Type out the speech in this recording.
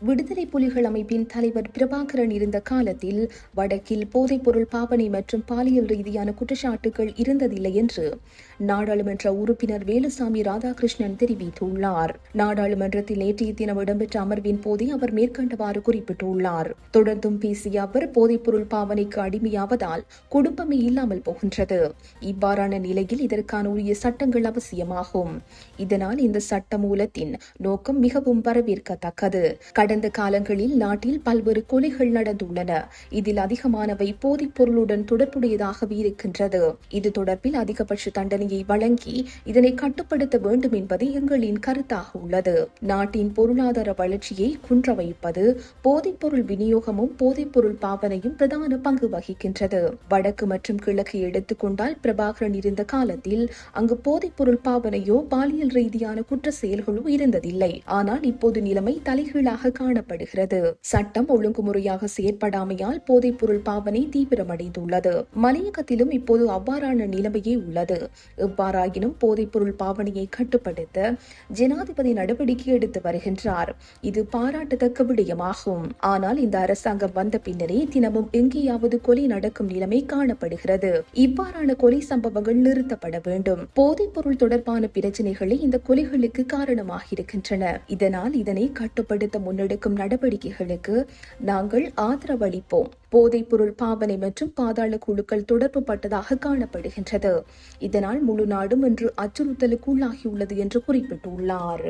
விடுதலை புலிகள் அமைப்பின் தலைவர் பிரபாகரன் இருந்த காலத்தில் வடக்கில் போதைப்பொருள் பாவனை மற்றும் பாலியல் ரீதியான குற்றச்சாட்டுகள் இருந்ததில்லை என்று நாடாளுமன்ற உறுப்பினர் வேலுசாமி ராதாகிருஷ்ணன் தெரிவித்துள்ளார். நாடாளுமன்றத்தில் நேற்றைய தினம் இடம்பெற்ற அமர்வின் போதே அவர் மேற்கண்டவாறு குறிப்பிட்டுள்ளார். தொடர்ந்தும் பேசிய அவர் போதைப்பொருள் பாவனைக்கு அடிமையாவதால் குடும்பமே இல்லாமல் போகின்றது. இவ்வாறான நிலையில் இதற்கான உரிய சட்டங்கள் அவசியமாகும். இதனால் இந்த சட்ட மூலத்தின் நோக்கம் மிகவும் வரவேற்கத்தக்கது. கடந்த காலங்களில் நாட்டில் பல்வேறு கொலைகள் நடந்துள்ளன. இதில் அதிகமானவை போதைப் பொருளுடன் தொடர்புடையதாகவே இருக்கின்றது. இது தொடர்பில் அதிகபட்ச தண்டனையை வழங்கி இதனை கட்டுப்படுத்த வேண்டும் என்பது எங்களின் கருத்தாக உள்ளது. நாட்டின் பொருளாதார வளர்ச்சியை குன்றவைப்பது போதைப் பொருள் விநியோகமும் போதைப்பொருள் பாவனையும் பிரதான பங்கு வகிக்கின்றது. வடக்கு மற்றும் கிழக்கு எடுத்துக்கொண்டால் பிரபாகரன் இருந்த காலத்தில் அங்கு போதைப்பொருள் பாவனையோ பாலியல் ரீதியான குற்ற செயல்களோ இருந்ததில்லை. ஆனால் இப்போது நிலைமை தலைகீழாக காணப்படுகிறது. சட்டம் ஒழுங்குமுறையாக செயற்படாமையால் போதைப்பொருள் பாவனை தீவிரமடைந்துள்ளது. மலையகத்திலும் இப்போது அவ்வாறான நிலைமையே உள்ளது. எவ்வாறாயினும் போதைப்பொருள் பாவனையை கட்டுப்படுத்த ஜனாதிபதி நடவடிக்கை எடுத்து வருகின்றார். இது பாராட்டத்தக்க விடயமாகும். ஆனால் இந்த அரசாங்கம் வந்த பின்னரே தினமும் எங்கேயாவது கொலை நடக்கும் நிலைமை காணப்படுகிறது. இவ்வாறான கொலை சம்பவங்கள் நிறுத்தப்பட வேண்டும். போதைப்பொருள் தொடர்பான பிரச்சனைகளே இந்த கொலைகளுக்கு காரணமாக இருக்கின்றன இதனால் இதனை கட்டுப்படுத்த எடுக்கும் நடவடிக்கைகளுக்கு நாங்கள் ஆதரவளிப்போம். போதைப்பொருள் பாவனை மற்றும் பாதாள குழுக்கள் தொடர்பு பட்டதாக காணப்படுகின்றது. இதனால் முழு நாடும் இன்று அச்சுறுத்தலுக்கு உள்ளாகியுள்ளது என்று குறிப்பிட்டுள்ளார்.